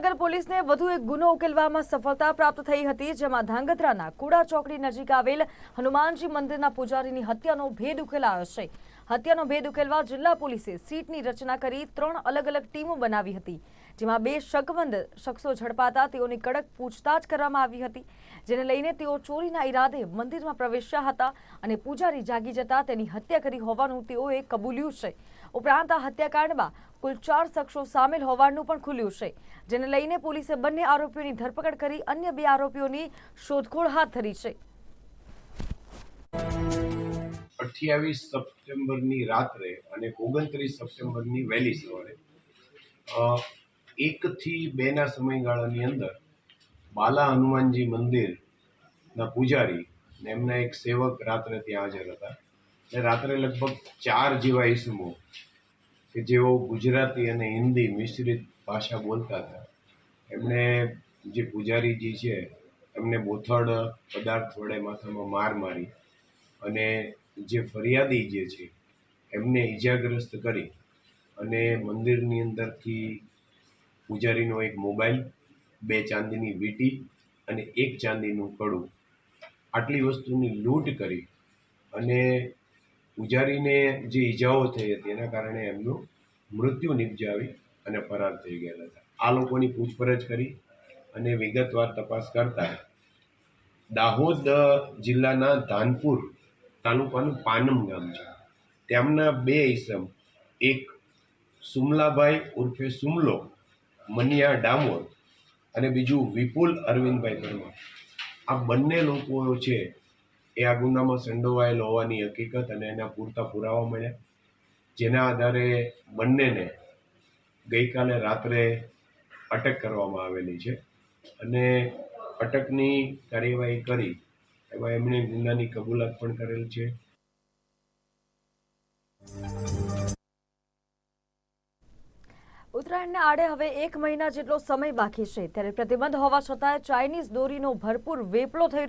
સુરેન્દ્રનગર પોલીસને વધુ એક ગુનો ઉકેલવામાં સફળતા પ્રાપ્ત થઈ હતી, જેમાં ધાંગધ્રાના કુડા ચોકડી નજીક આવેલ હનુમાનજી મંદિરના પૂજારીની હત્યાનો ભેદ ઉકેલાયો છે. હત્યાનો ભેદ ઉકેલવા જિલ્લા પોલીસે સીટની રચના કરી ત્રણ અલગ અલગ ટીમો બનાવી હતી, જેમાં બે શકમંદ શખ્સો ઝડપાતા તેઓની કડક પૂછતાછ કરવામાં આવી હતી, જેને લઈને તેઓ ચોરીના ઈરાદે મંદિરમાં પ્રવેશ્યા હતા અને પૂજારી જાગી જતા તેની હત્યા કરી હોવાનું તેઓએ કબૂલ્યું છે. ઉપરાંત આ હત્યાકાંડમાં કુલ ચાર શખ્સો સામેલ હોવાનું પણ ખુલ્યું છે, જેને લઈને પોલીસે બંને આરોપીઓની ધરપકડ કરી અન્ય બે આરોપીઓની શોધખોળ હાથ ધરી છે. અઠ્યાવીસ સપ્ટેમ્બરની રાત્રે અને ઓગણત્રીસ સપ્ટેમ્બરની વહેલી સવારે એકથી બેના સમયગાળાની અંદર બાલા હનુમાનજી મંદિરના પૂજારી ને એમના એક સેવક રાત્રે ત્યાં હાજર હતા. ને રાત્રે લગભગ ચાર જેવા ઈસમો કે જેઓ ગુજરાતી અને હિન્દી મિશ્રિત ભાષા બોલતા હતા. એમણે જે પૂજારીજી છે, એમને બોથડ પદાર્થ વડે માથામાં માર મારી અને જે ફરિયાદી જે છે, એમને ઈજાગ્રસ્ત કરી અને મંદિરની અંદરથી પૂજારીનો એક મોબાઈલ, બે ચાંદીની વીંટી અને એક ચાંદીનું કડું આટલી વસ્તુની લૂંટ કરી અને પૂજારીને જે ઈજાઓ થઈ હતી, એના કારણે એમનું મૃત્યુ નિપજાવી અને ફરાર થઈ ગયેલા હતા. આ લોકોની પૂછપરછ કરી અને વિગતવાર તપાસ કરતા દાહોદ જિલ્લાના ધાનપુર તાલુકાનું પાનમ ગામ છે. તેમના બે ઈસમ, એક સુમલાભાઈ ઉર્ફે સુમલો મનિયા ડામોર અને બીજું વિપુલ અરવિંદભાઈ પરમાર. આ બંને લોકો છે એ આ ગુનામાં સંડોવાયેલ હોવાની હકીકત અને એના પૂરતા પુરાવા મળ્યા. જેના આધારે બંનેને ગઈકાલે રાત્રે અટક કરવામાં આવેલી છે અને અટકની કાર્યવાહી કરી એમાં એમણે ગુનાની કબૂલાત પણ કરેલ છે. ઉત્તરાયણના આડે હવે એક મહિના જેટલો સમય બાકી છે, ત્યારે પ્રતિબંધ હોવા છતાં ચાઇનીઝ દોરીનો ભરપૂર વેપલો થઈ